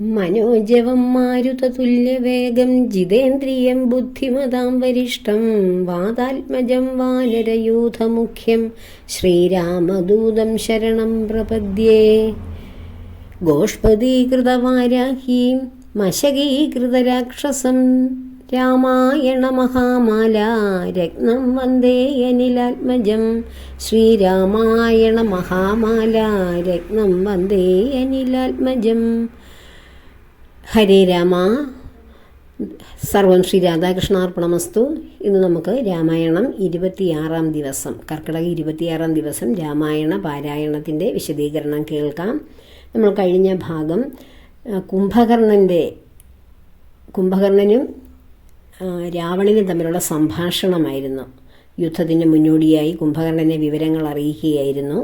മനോജവം മാരുതതുല്യവേഗം ജിതേന്ദ്രിയം ബുദ്ധിമതാം വരിഷ്ടം വാതാത്മജം വാനരയൂഥമുഖ്യം ശ്രീരാമദൂതം ശരണം പ്രപദ്യേ. ഗോഷ്പദീകൃതവാരാഹീം മശകീകൃതരാക്ഷസം രാമായണ മഹാമാല രത്നം വന്ദേ അനിലാത്മജം ശ്രീരാമായണ മഹാമാല രത്നം വന്ദേ അനിലാത്മജം. ഹരേ രാമ. സർവം ശ്രീ രാധാകൃഷ്ണാർപ്പണമസ്തു ഇന്ന് നമുക്ക് രാമായണം ഇരുപത്തിയാറാം ദിവസം കർക്കിടക ഇരുപത്തിയാറാം ദിവസം രാമായണ പാരായണത്തിന്റെ വിശദീകരണം കേൾക്കാം. നമ്മൾ കഴിഞ്ഞ ഭാഗം കുംഭകർണന്റെ കുംഭകർണനും രാവണനും തമ്മിലുള്ള സംഭാഷണമായിരുന്നു. യുദ്ധത്തിന് മുന്നോടിയായി കുംഭകർണനെ വിവരങ്ങൾ അറിയിക്കുകയായിരുന്നു.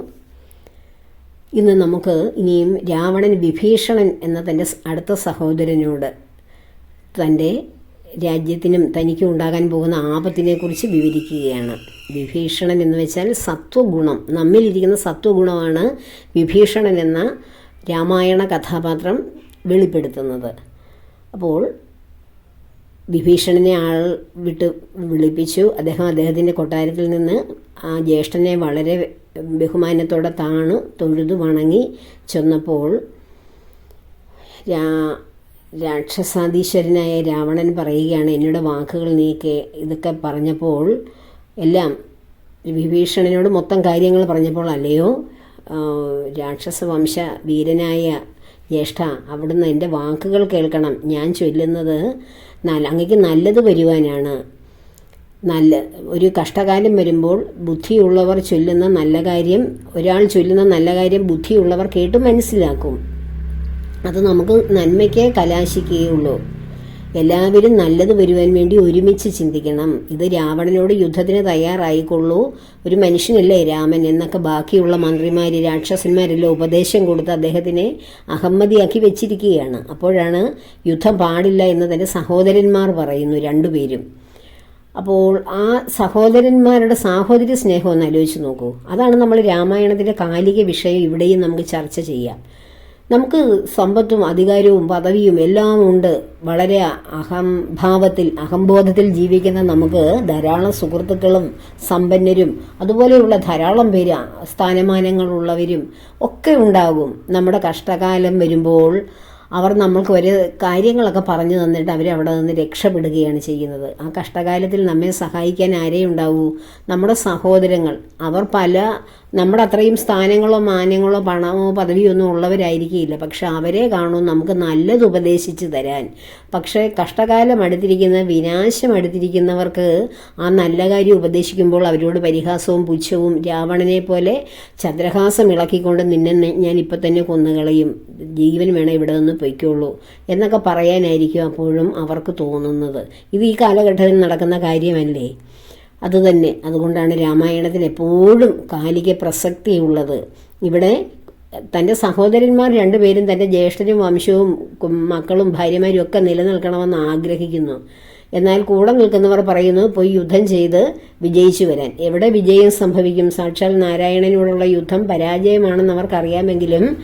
ഇന്ന് നമുക്ക് ഇനിയും രാവണൻ വിഭീഷണൻ എന്ന തന്റെ അടുത്ത സഹോദരനോട് തന്റെ രാജ്യത്തിനും തനിക്കും ഉണ്ടാകാൻ പോകുന്ന ആപത്തിനെക്കുറിച്ച് വിവരിക്കുകയാണ്. വിഭീഷണൻ എന്ന് വെച്ചാൽ സത്വഗുണം. നമ്മിലിരിക്കുന്ന സത്വഗുണമാണ് വിഭീഷണൻ എന്ന രാമായണ കഥാപാത്രം വെളിപ്പെടുത്തുന്നത്. അപ്പോൾ വിഭീഷണനെ ആൾ വിട്ട് വിളിപ്പിച്ചു. അദ്ദേഹം അദ്ദേഹത്തിന്റെ കൊട്ടാരത്തിൽ നിന്ന് ആ ജ്യേഷ്ഠനെ വളരെ ബഹുമാനത്തോടെ താണു തൊഴുതു വണങ്ങി ചെന്നപ്പോൾ രാ രാക്ഷസാധീശ്വരനായ രാവണൻ പറയുകയാണ് എന്നോട് വാക്കുകൾ നീക്കെ ഇതൊക്കെ പറഞ്ഞപ്പോൾ എല്ലാം വിഭീഷണനോട് മൊത്തം കാര്യങ്ങൾ പറഞ്ഞപ്പോൾ അല്ലയോ രാക്ഷസ വംശ വീരനായ ജ്യേഷ്ഠ അവിടുന്ന് എന്റെ വാക്കുകൾ കേൾക്കണം. ഞാൻ ചൊല്ലുന്നത് അങ്ങക്ക് നല്ലത് വരുവാനാണ്. നല്ല ഒരു കഷ്ടകാലം വരുമ്പോൾ ബുദ്ധിയുള്ളവർ ചൊല്ലുന്ന നല്ല കാര്യം ഒരാൾ ചൊല്ലുന്ന നല്ല കാര്യം ബുദ്ധിയുള്ളവർ കേട്ട് മനസ്സിലാക്കും. അത് നമുക്ക് നന്മയ്ക്ക് കലാശിക്കുകയുള്ളൂ. എല്ലാവരും നല്ലത് വരുവാൻ വേണ്ടി ഒരുമിച്ച് ചിന്തിക്കണം. ഇത് രാവണനോട് യുദ്ധത്തിന് തയ്യാറായിക്കൊള്ളൂ. ഒരു മനുഷ്യനല്ലേ രാമൻ എന്നൊക്കെ ബാക്കിയുള്ള മന്ത്രിമാർ രാക്ഷസന്മാരെല്ലാം ഉപദേശം കൊടുത്ത് അദ്ദേഹത്തിനെ അഹമ്മതിയാക്കി വെച്ചിരിക്കുകയാണ്. അപ്പോഴാണ് യുദ്ധം പാടില്ല എന്ന് തന്റെ സഹോദരന്മാർ പറയുന്നു രണ്ടുപേരും. അപ്പോൾ ആ സഹോദരന്മാരുടെ സാഹോദര്യ സ്നേഹം ഒന്ന് ആലോചിച്ച് നോക്കൂ. അതാണ് നമ്മൾ രാമായണത്തിന്റെ കാലിക വിഷയം ഇവിടെയും നമുക്ക് ചർച്ച ചെയ്യാം. നമുക്ക് സമ്പത്തും അധികാരവും പദവിയും എല്ലാം ഉണ്ട്. വളരെ അഹംഭാവത്തിൽ അഹംബോധത്തിൽ ജീവിക്കുന്ന നമുക്ക് ധാരാളം സുഹൃത്തുക്കളും സമ്പന്നരും അതുപോലെയുള്ള ധാരാളം പേര് സ്ഥാനമാനങ്ങളുള്ളവരും ഒക്കെ ഉണ്ടാകും. നമ്മുടെ കഷ്ടകാലം വരുമ്പോൾ അവർ നമ്മൾക്ക് ഒരു കാര്യങ്ങളൊക്കെ പറഞ്ഞു തന്നിട്ട് അവർ അവിടെ നിന്ന് രക്ഷപ്പെടുകയാണ് ചെയ്യുന്നത്. ആ കഷ്ടകാലത്തിൽ നമ്മെ സഹായിക്കാൻ ആരേ ഉണ്ടാവൂ നമ്മുടെ സഹോദരങ്ങൾ. അവർ പല നമ്മുടെ അത്രയും സ്ഥാനങ്ങളോ മാന്യങ്ങളോ പണമോ പദവിയോ ഒന്നും ഉള്ളവരായിരിക്കില്ല. പക്ഷെ അവരെ കാണും നമുക്ക് നല്ലത് ഉപദേശിച്ച് തരാൻ. പക്ഷേ കഷ്ടകാലം അടുത്തിരിക്കുന്ന വിനാശം അടുത്തിരിക്കുന്നവർക്ക് ആ നല്ല കാര്യം ഉപദേശിക്കുമ്പോൾ അവരോട് പരിഹാസവും പുച്ഛവും രാവണനെ പോലെ ചന്ദ്രഹാസം ഇളക്കിക്കൊണ്ട് നിന്നെ ഞാൻ ഇപ്പം തന്നെ കൊന്നുകളയും. ജീവൻ വേണം ഇവിടെ നിന്ന് പൊയ്ക്കുള്ളൂ എന്നൊക്കെ പറയാനായിരിക്കും അപ്പോഴും അവർക്ക് തോന്നുന്നത്. ഇത് ഈ കാലഘട്ടത്തിൽ നടക്കുന്ന കാര്യമല്ലേ? അതുതന്നെ. അതുകൊണ്ടാണ് രാമായണത്തിൽ എപ്പോഴും കാലിക പ്രസക്തിയുള്ളത്. ഇവിടെ തന്റെ സഹോദരന്മാർ രണ്ടുപേരും തന്റെ ജ്യേഷ്ഠനും വംശവും മക്കളും ഭാര്യമാരും ഒക്കെ നിലനിൽക്കണമെന്ന് ആഗ്രഹിക്കുന്നു. എന്നാൽ കൂടെ നിൽക്കുന്നവർ പറയുന്നു പോയി യുദ്ധം ചെയ്ത് വിജയിച്ചു വരാൻ. എവിടെ വിജയം സംഭവിക്കും? സാക്ഷാൽ നാരായണനോടുള്ള യുദ്ധം പരാജയമാണെന്ന് അവർക്കറിയാമെങ്കിലും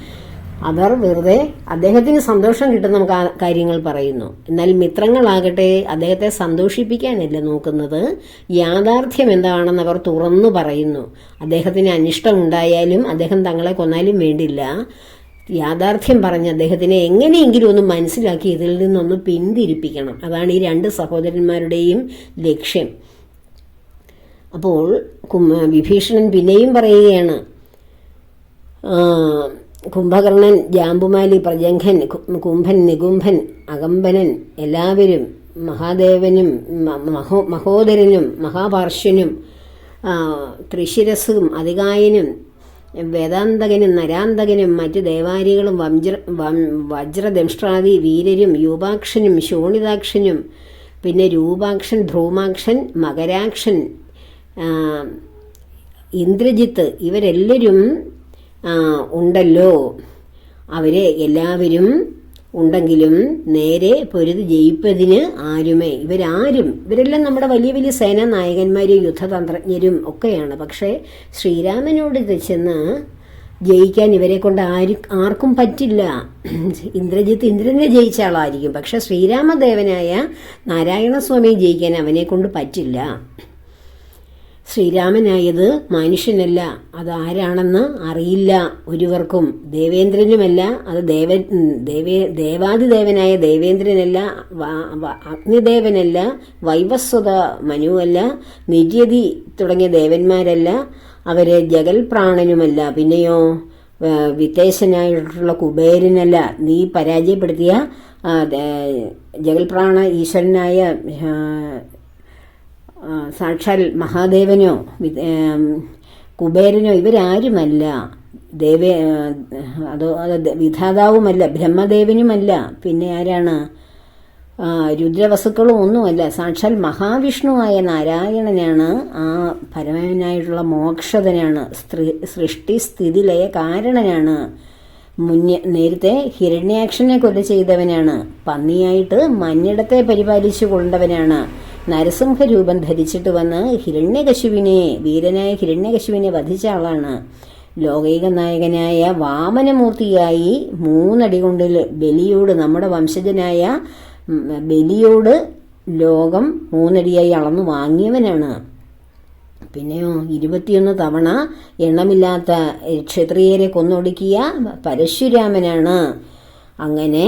അവർ വെറുതെ അദ്ദേഹത്തിന് സന്തോഷം കിട്ടുന്ന കാര്യങ്ങൾ പറയുന്നു. എന്നാൽ മിത്രങ്ങളാകട്ടെ അദ്ദേഹത്തെ സന്തോഷിപ്പിക്കാനല്ല നോക്കുന്നത്. യാഥാർത്ഥ്യം എന്താണെന്ന് അവർ തുറന്നു പറയുന്നു. അദ്ദേഹത്തിന് അനിഷ്ടമുണ്ടായാലും അദ്ദേഹം തങ്ങളെ കൊന്നാലും വേണ്ടില്ല. യാഥാർത്ഥ്യം പറഞ്ഞ് അദ്ദേഹത്തിനെ എങ്ങനെയെങ്കിലും ഒന്ന് മനസ്സിലാക്കി ഇതിൽ നിന്നൊന്ന് പിന്തിരിപ്പിക്കണം. അതാണ് ഈ രണ്ട് സഹോദരന്മാരുടെയും ലക്ഷ്യം. അപ്പോൾ വിഭീഷണൻ പിന്നെയും പറയുകയാണ് കുംഭകർണൻ ജാമ്പുമാലി പ്രജംഘൻ കുംഭൻ നികുംഭൻ അകമ്പനൻ എല്ലാവരും മഹാദേവനും മഹോ മഹോദരനും മഹാപാർശ്വനും ത്രിശിരസും അതികായനും വേദാന്തകനും നരാന്തകനും മറ്റ് ദേവാരികളും വംജ്ര വജ്രദംഷ്ട്രാദി വീരരും യൂപാക്ഷനും ശോണിതാക്ഷനും പിന്നെ രൂപാക്ഷൻ ധ്രൂമാക്ഷൻ മകരാക്ഷൻ ഇന്ദ്രജിത്ത് ഇവരെല്ലാവരും ഉണ്ടല്ലോ. അവരെ എല്ലാവരും ഉണ്ടെങ്കിലും നേരെ പൊരുത് ജയിപ്പതിന് ആരുമേ? ഇവരാരും. ഇവരെല്ലാം നമ്മുടെ വലിയ വലിയ സേനാ നായകന്മാരും യുദ്ധതന്ത്രജ്ഞരും ഒക്കെയാണ്. പക്ഷേ ശ്രീരാമനോട് ചെന്ന് ജയിക്കാൻ ഇവരെ കൊണ്ട് ആരും ആർക്കും പറ്റില്ല. ഇന്ദ്രജിത്ത് ഇന്ദ്രനെ ജയിച്ച ആളായിരിക്കും. പക്ഷെ ശ്രീരാമദേവനായ നാരായണസ്വാമി ജയിക്കാൻ അവനെ കൊണ്ട് പറ്റില്ല. ശ്രീരാമനായത് മനുഷ്യനല്ല. അത് ആരാണെന്ന് അറിയില്ല ഒരുവർക്കും. ദേവേന്ദ്രനുമല്ല. അത് ദേവ ദേവേ ദേവാദിദേവനായ ദേവേന്ദ്രനല്ല. അഗ്നിദേവനല്ല. വൈവസ്വത മനുവല്ല. നിര്യതി തുടങ്ങിയ ദേവന്മാരല്ല. അവർ ജഗൽപ്രാണനുമല്ല. പിന്നെയോ വിദേശനായിട്ടുള്ള കുബേരനല്ല. നീ പരാജയപ്പെടുത്തിയ ജഗൽപ്രാണ ഈശ്വരനായ സാക്ഷാൽ മഹാദേവനോ കുബേരനോ ഇവരാരുമല്ല. ദേവേ അതോ വിധാതാവുമല്ല ബ്രഹ്മദേവനുമല്ല. പിന്നെ ആരാണ്? രുദ്രവസുക്കളും ഒന്നുമല്ല സാക്ഷാൽ മഹാവിഷ്ണുവായ നാരായണനാണ് ആ പരമനായിട്ടുള്ള മോക്ഷതനാണ് സൃഷ്ടി സ്ഥിതി ലയ കാരണനാണ്. മുന്നേ നേരത്തെ ഹിരണ്യാക്ഷനെ കൊല ചെയ്തവനാണ്. പന്നിയായിട്ട് മഞ്ഞിടത്തെ പരിപാലിച്ചു കൊണ്ടവനാണ്. നരസിംഹ രൂപം ധരിച്ചിട്ട് വന്ന് ഹിരണ്യകശുവിനെ വീരനായ ഹിരണ്യകശുവിനെ വധിച്ച ആളാണ്. ലോകൈക നായകനായ വാമനമൂർത്തിയായി മൂന്നടി കൊണ്ട് ബലിയോട് നമ്മുടെ വംശജനായ ബലിയോട് ലോകം മൂന്നടിയായി അളന്നു വാങ്ങിയവനാണ്. പിന്നെയോ ഇരുപത്തിയൊന്ന് തവണ എണ്ണമില്ലാത്ത ക്ഷത്രിയരെ കൊന്നൊടുക്കിയ പരശുരാമനാണ്. അങ്ങനെ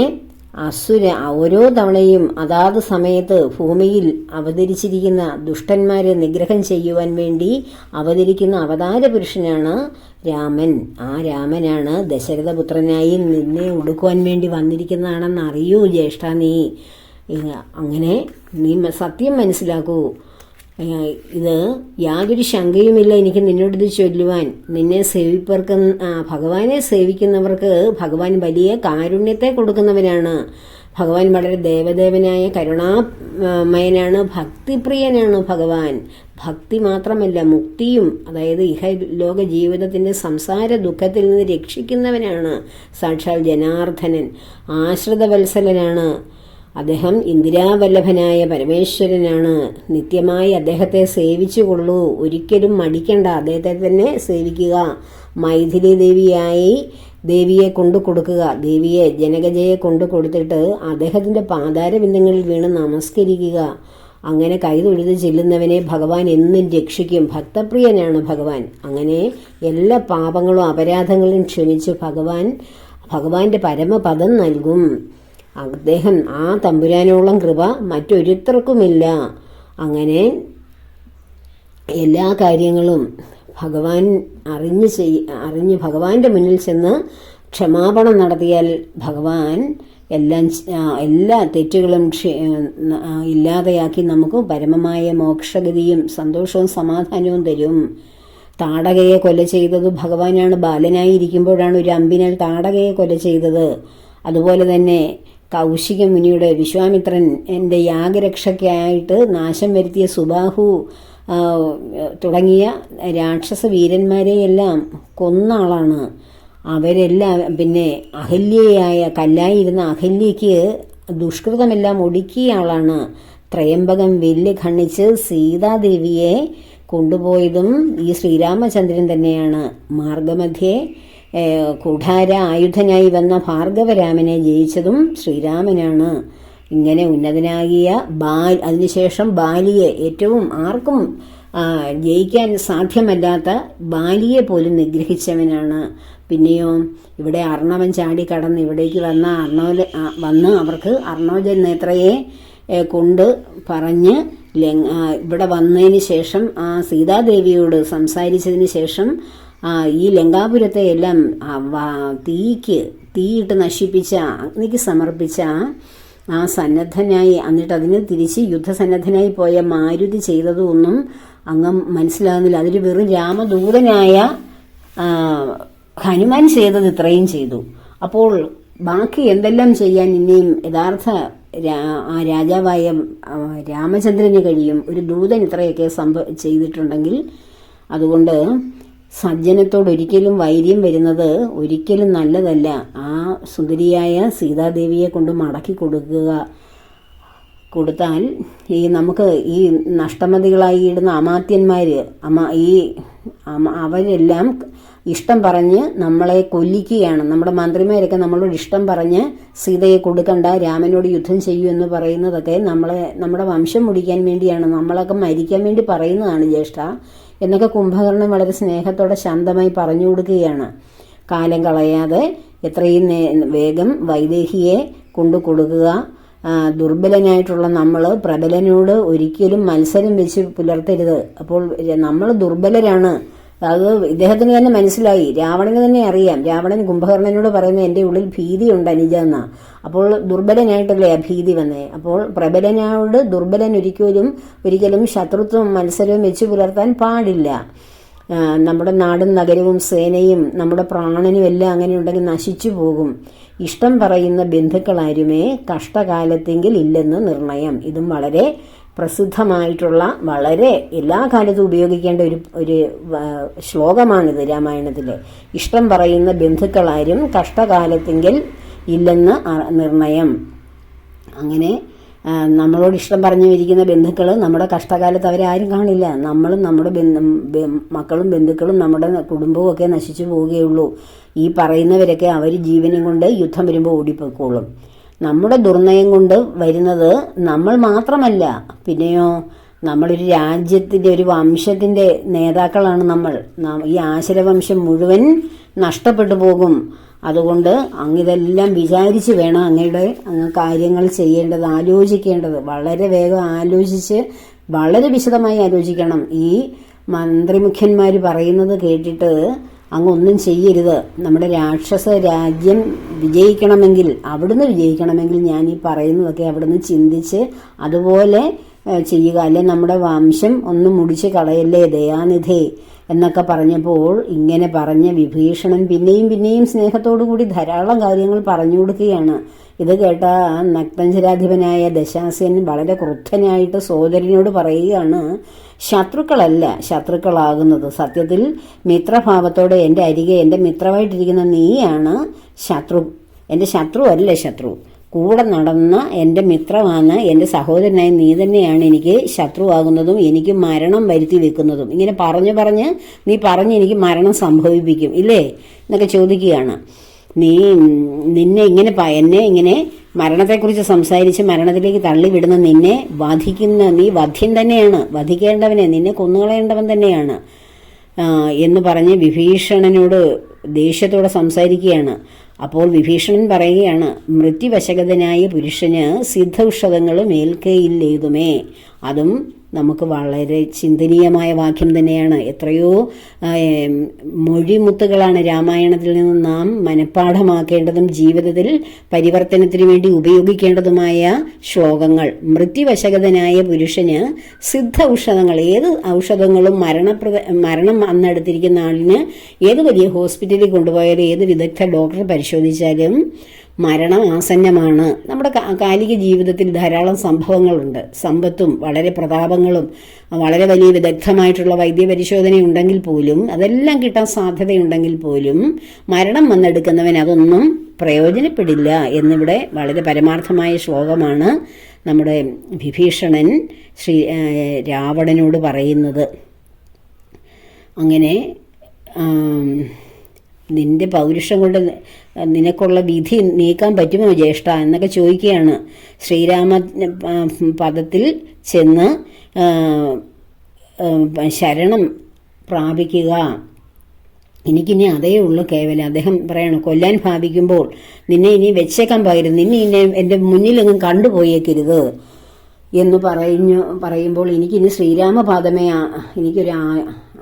അസുര ഓരോ തവണയും അതാത് സമയത്ത് ഭൂമിയിൽ അവതരിച്ചിരിക്കുന്ന ദുഷ്ടന്മാരെ നിഗ്രഹം ചെയ്യുവാൻ വേണ്ടി അവതരിക്കുന്ന അവതാര പുരുഷനാണ് രാമൻ. ആ രാമനാണ് ദശരഥപുത്രനായി നിന്നെ ഒടുക്കുവാൻ വേണ്ടി വന്നിരിക്കുന്നതാണെന്ന് അറിയൂ ജ്യേഷ്ഠ നീ. അങ്ങനെ നീ സത്യം മനസ്സിലാക്കൂ. ഇത് യാതൊരു ശങ്കയുമില്ല. എനിക്ക് നിന്നോട് ഇത് ചൊല്ലുവാൻ. നിന്നെ സേവിപ്പവർക്ക് ഭഗവാനെ സേവിക്കുന്നവർക്ക് ഭഗവാൻ വലിയ കാരുണ്യത്തെ കൊടുക്കുന്നവനാണ്. ഭഗവാൻ വളരെ ദേവദേവനായ കരുണാമയനാണ് ഭക്തിപ്രിയനാണ് ഭഗവാൻ. ഭക്തി മാത്രമല്ല മുക്തിയും അതായത് ഇഹ ലോക ജീവിതത്തിന്റെ സംസാര ദുഃഖത്തിൽ നിന്ന് രക്ഷിക്കുന്നവനാണ്. സാക്ഷാൽ ജനാർദ്ദനൻ ആശ്രിതവത്സലനാണ്. അദ്ദേഹം ഇന്ദിരാവല്ലഭനായ പരമേശ്വരനാണ്. നിത്യമായി അദ്ദേഹത്തെ സേവിച്ചുകൊള്ളൂ. ഒരിക്കലും മടിക്കണ്ട. അദ്ദേഹത്തെ തന്നെ സേവിക്കുക. മൈഥിലി ദേവിയായി ദേവിയെ കൊണ്ടു കൊടുക്കുക. ദേവിയെ ജനകജയെ കൊണ്ടു കൊടുത്തിട്ട് അദ്ദേഹത്തിന്റെ പാതാരബിന്ദങ്ങളിൽ വീണ് നമസ്കരിക്കുക. അങ്ങനെ കൈതൊഴുത് ചെല്ലുന്നവനെ ഭഗവാൻ എന്നും രക്ഷിക്കും. ഭക്തപ്രിയനാണ് ഭഗവാൻ. അങ്ങനെ എല്ലാ പാപങ്ങളും അപരാധങ്ങളും ക്ഷമിച്ച് ഭഗവാൻ ഭഗവാന്റെ പരമപദം നൽകും. അദ്ദേഹം ആ തമ്പുരാനോളം കൃപ മറ്റൊരുത്തർക്കുമില്ല. അങ്ങനെ എല്ലാ കാര്യങ്ങളും ഭഗവാൻ അറിഞ്ഞ് ചെയ് അറിഞ്ഞ് ഭഗവാന്റെ മുന്നിൽ ചെന്ന് ക്ഷമാപണം നടത്തിയാൽ ഭഗവാൻ എല്ലാം എല്ലാ തെറ്റുകളും ഇല്ലാതെയാക്കി നമുക്ക് പരമമായ മോക്ഷഗതിയും സന്തോഷവും സമാധാനവും തരും. താടകയെ കൊല ചെയ്തത് ഭഗവാനാണ്. ബാലനായിരിക്കുമ്പോഴാണ് ഒരു അമ്പിനാൽ താടകയെ കൊല ചെയ്തത്. അതുപോലെ തന്നെ കൗശിക മുനിയുടെ വിശ്വാമിത്രൻ എന്റെ യാഗരക്ഷയ്ക്കായിട്ട് നാശം വരുത്തിയ സുബാഹു തുടങ്ങിയ രാക്ഷസ വീരന്മാരെയെല്ലാം കൊന്ന ആളാണ്. അവരെല്ലാം പിന്നെ അഹല്യയായ കല്ലായിരുന്ന അഹല്യയ്ക്ക് ദുഷ്കൃതമെല്ലാം ഒടുക്കിയ ആളാണ്. ത്രയംബകം വെല്ല് ഖണ്ണിച്ച് സീതാദേവിയെ കൊണ്ടുപോയതും ഈ ശ്രീരാമചന്ദ്രൻ തന്നെയാണ്. മാർഗമധ്യേ കുഠാര ആയുധനായി വന്ന ഭാർഗവരാമനെ ജയിച്ചതും ശ്രീരാമനാണ്. ഇങ്ങനെ ഉന്നതനാകിയ ബാൽ അതിനുശേഷം ബാലിയെ ഏറ്റവും ആർക്കും ജയിക്കാൻ സാധ്യമല്ലാത്ത ബാലിയെ പോലും നിഗ്രഹിച്ചവനാണ്. പിന്നെയോ ഇവിടെ അർണവൻ ചാടി കടന്ന് ഇവിടേക്ക് വന്ന അർണവ വന്ന് അവർക്ക് അർണവജൻ നേത്രയെ കൊണ്ട് പറഞ്ഞ് ഇവിടെ വന്നതിന് ശേഷം ആ സീതാദേവിയോട് സംസാരിച്ചതിന് ശേഷം ഈ ലങ്കാപുരത്തെ എല്ലാം തീക്ക് തീയിട്ട് നശിപ്പിച്ച അഗ്നിക്ക് സമർപ്പിച്ച ആ സന്നദ്ധനായി എന്നിട്ട് അതിന് തിരിച്ച് യുദ്ധസന്നദ്ധനായി പോയ മാരുതി ചെയ്തതൊന്നും അങ്ങ് മനസ്സിലാകുന്നില്ല. അതിൽ വെറും രാമദൂതനായ ഹനുമാൻ ചെയ്തത് ഇത്രയും ചെയ്തു. അപ്പോൾ ബാക്കി എന്തെല്ലാം ചെയ്യാൻ ഇനിയും യഥാർത്ഥ ആ രാജാവായ രാമചന്ദ്രന് കഴിയും? ഒരു ദൂതൻ ഇത്രയൊക്കെ സംഭവ ചെയ്തിട്ടുണ്ടെങ്കിൽ അതുകൊണ്ട് സജ്ജനത്തോട് ഒരിക്കലും വൈര്യം വരുന്നത് ഒരിക്കലും നല്ലതല്ല. ആ സുന്ദരിയായ സീതാദേവിയെ കൊണ്ട് മടക്കി കൊടുക്കുക. കൊടുത്താൽ ഈ നമുക്ക് ഈ നഷ്ടമതികളായി ഇടുന്ന അമാത്യന്മാർ അമാ ഈ അവരെല്ലാം ഇഷ്ടം പറഞ്ഞ് നമ്മളെ കൊല്ലിക്കുകയാണ്. നമ്മുടെ മന്ത്രിമാരൊക്കെ നമ്മളോട് ഇഷ്ടം പറഞ്ഞ് സീതയെ കൊടുക്കണ്ട രാമനോട് യുദ്ധം ചെയ്യൂ എന്ന് പറയുന്നതൊക്കെ നമ്മളെ നമ്മുടെ വംശം മുടിക്കാൻ വേണ്ടിയാണ്. നമ്മളൊക്കെ മരിക്കാൻ വേണ്ടി പറയുന്നതാണ് ജ്യേഷ്ഠ. എന്നൊക്കെ കുംഭകർണൻ വളരെ സ്നേഹത്തോടെ ശാന്തമായി പറഞ്ഞു കൊടുക്കുകയാണ്. കാലം കളയാതെ എത്രയും വേഗം വൈദേഹിയെ കൊണ്ടു കൊടുക്കുക. ദുർബലനായിട്ടുള്ള നമ്മൾ പ്രബലനോട് ഒരിക്കലും മത്സരം വെച്ച് പുലർത്തരുത്. അപ്പോൾ നമ്മൾ ദുർബലരാണ്. അത് ഇദ്ദേഹത്തിന് തന്നെ മനസ്സിലായി. രാവണന് തന്നെ അറിയാം. രാവണൻ കുംഭകർണനോട് പറയുന്നത് എന്റെ ഉള്ളിൽ ഭീതിയുണ്ട് അനുജ അപ്പോൾ ദുർബലനായിട്ടല്ലേ ആ ഭീതി വന്നേ? അപ്പോൾ പ്രബലനോട് ദുർബലൻ ഒരിക്കലും ഒരിക്കലും ശത്രുത്വം മത്സരവും വെച്ച് പുലർത്താൻ പാടില്ല. നമ്മുടെ നാടും നഗരവും സേനയും നമ്മുടെ പ്രാണനും എല്ലാം അങ്ങനെ ഉണ്ടെങ്കിൽ നശിച്ചു പോകും. ഇഷ്ടം പറയുന്ന ബന്ധുക്കളാരുമേ കഷ്ടകാലത്തെങ്കിൽ ഇല്ലെന്ന് നിർണയം. ഇതും വളരെ പ്രസിദ്ധമായിട്ടുള്ള വളരെ എല്ലാ കാലത്തും ഉപയോഗിക്കേണ്ട ഒരു ഒരു ശ്ലോകമാണിത് രാമായണത്തിലെ. ഇഷ്ടം പറയുന്ന ബന്ധുക്കളാരും കഷ്ടകാലത്തെങ്കിൽ ഇല്ലെന്ന് നിർണയം. അങ്ങനെ നമ്മളോട് ഇഷ്ടം പറഞ്ഞു ഇരിക്കുന്ന ബന്ധുക്കൾ നമ്മുടെ കഷ്ടകാലത്ത് അവരെ ആരും കാണില്ല. നമ്മളും നമ്മുടെ മക്കളും ബന്ധുക്കളും നമ്മുടെ കുടുംബവും ഒക്കെ നശിച്ചു പോവുകയുള്ളൂ. ഈ പറയുന്നവരൊക്കെ അവർ ജീവനും കൊണ്ട് യുദ്ധം വരുമ്പോൾ ഓടിപ്പോയിക്കോളും. നമ്മുടെ ദുർനയം കൊണ്ട് വരുന്നത് നമ്മൾ മാത്രമല്ല. പിന്നെയോ നമ്മളൊരു രാജ്യത്തിന്റെ ഒരു വംശത്തിന്റെ നേതാക്കളാണ് നമ്മൾ. ഈ ആശരവംശം മുഴുവൻ നഷ്ടപ്പെട്ടു പോകും. അതുകൊണ്ട് അങ്ങിതെല്ലാം വിചാരിച്ച് വേണം അങ്ങയുടെ അങ്ങ് കാര്യങ്ങൾ ചെയ്യേണ്ടത് ആലോചിക്കേണ്ടത്. വളരെ വേഗം ആലോചിച്ച് വളരെ വിശദമായി ആലോചിക്കണം. ഈ മന്ത്രിമുഖ്യന്മാർ പറയുന്നത് കേട്ടിട്ട് അങ്ങ് ഒന്നും ചെയ്യരുത്. നമ്മുടെ രാക്ഷസ രാജ്യം വിജയിക്കണമെങ്കിൽ അവിടുന്ന് വിജയിക്കണമെങ്കിൽ ഞാൻ ഈ പറയുന്നതൊക്കെ അവിടുന്ന് ചിന്തിച്ച് അതുപോലെ ചെയ്യുക. അല്ലെ നമ്മുടെ വംശം ഒന്ന് മുടിച്ച് കളയല്ലേ ദയാനിധേ എന്നൊക്കെ പറഞ്ഞപ്പോൾ ഇങ്ങനെ പറഞ്ഞ വിഭീഷണൻ പിന്നെയും പിന്നെയും സ്നേഹത്തോടു കൂടി ധാരാളം കാര്യങ്ങൾ പറഞ്ഞു കൊടുക്കുകയാണ്. ഇത് കേട്ട നക്തഞ്ചരാധിപനായ ദശാസ്യൻ വളരെ ക്രുദ്ധനായിട്ട് സോദരനോട് പറയുകയാണ് ശത്രുക്കളല്ല ശത്രുക്കളാകുന്നത്. സത്യത്തിൽ മിത്രഭാവത്തോടെ എന്റെ അരികെ എന്റെ മിത്രമായിട്ടിരിക്കുന്ന നീയാണ് ശത്രു. എന്റെ ശത്രു അല്ല ശത്രു. കൂടെ നടന്ന എന്റെ മിത്രമാണ് എന്റെ സഹോദരനായ നീ തന്നെയാണ് എനിക്ക് ശത്രുവാകുന്നതും എനിക്ക് മരണം വരുത്തി വെക്കുന്നതും. ഇങ്ങനെ പറഞ്ഞു പറഞ്ഞ് നീ പറഞ്ഞ് എനിക്ക് മരണം സംഭവിപ്പിക്കും ഇല്ലേ? എന്നൊക്കെ ചോദിക്കുകയാണ്. നീ നിന്നെ ഇങ്ങനെ എന്നെ ഇങ്ങനെ മരണത്തെക്കുറിച്ച് സംസാരിച്ച് മരണത്തിലേക്ക് തള്ളിവിടുന്ന നിന്നെ വധിക്കുന്ന നീ വധ്യൻ തന്നെയാണ് വധിക്കേണ്ടവനെ നിന്നെ കൊന്നുകളയേണ്ടവൻ തന്നെയാണ് എന്ന് പറഞ്ഞ് വിഭീഷണനോട് ദേഷ്യത്തോടെ സംസാരിക്കുകയാണ്. അപ്പോൾ വിഭീഷണൻ പറയുകയാണ് മൃത്യുവശകതനായ പുരുഷന് സിദ്ധൌഷധങ്ങളും ഏൽക്കയില്ലേതുമേ അതും നമുക്ക് വളരെ ചിന്തനീയമായ വാക്യം തന്നെയാണ്. എത്രയോ മൊഴിമുത്തുകളാണ് രാമായണത്തിൽ നിന്ന് നാം മനഃപ്പാഠമാക്കേണ്ടതും ജീവിതത്തിൽ പരിവർത്തനത്തിന് വേണ്ടി ഉപയോഗിക്കേണ്ടതുമായ ശ്ലോകങ്ങൾ. മൃത്യുവശകതനായ പുരുഷന് സിദ്ധ ഔഷധങ്ങൾ ഏത് ഔഷധങ്ങളും മരണപ്രദ മരണം അന്നെടുത്തിരിക്കുന്ന ആളിന് ഏത് വലിയ ഹോസ്പിറ്റലിൽ കൊണ്ടുപോയാലും ഏത് വിദഗ്ധ ഡോക്ടറെ പരിശോധിച്ചാലും മരണം ആസന്നമാണ്. നമ്മുടെ കാലിക ജീവിതത്തിൽ ധാരാളം സംഭവങ്ങളുണ്ട്. സമ്പത്തും വളരെ പ്രതാപങ്ങളും വളരെ വലിയ വിദഗ്ധമായിട്ടുള്ള വൈദ്യ പരിശോധന ഉണ്ടെങ്കിൽ പോലും അതെല്ലാം കിട്ടാൻ സാധ്യതയുണ്ടെങ്കിൽ പോലും മരണം വന്നെടുക്കുന്നവൻ അതൊന്നും പ്രയോജനപ്പെടില്ല എന്നിവിടെ വളരെ പരമാർത്ഥമായ ശ്ലോകമാണ് നമ്മുടെ വിഭീഷണൻ ശ്രീ രാവണനോട് പറയുന്നത്. അങ്ങനെ നിന്റെ പൗരുഷം കൊണ്ട് നിനക്കുള്ള വിധി നീക്കാൻ പറ്റുമോ ജ്യേഷ്ഠ എന്നൊക്കെ ചോദിക്കുകയാണ്. ശ്രീരാമ പദത്തിൽ ചെന്ന് ശരണം പ്രാപിക്കുക. എനിക്കിനി അതേ ഉള്ളൂ കേവലം. അദ്ദേഹം പറയണം കൊല്ലാൻ ഭാവിക്കുമ്പോൾ നിന്നെ ഇനി വെച്ചേക്കാൻ പകരുന്നു നിന്നെ ഇനി എന്റെ മുന്നിലെങ്ങും കണ്ടുപോയേക്കരുത്. എന്ന് പറഞ്ഞു പറയുമ്പോൾ എനിക്കിനി ശ്രീരാമപാദമേ എനിക്കൊരു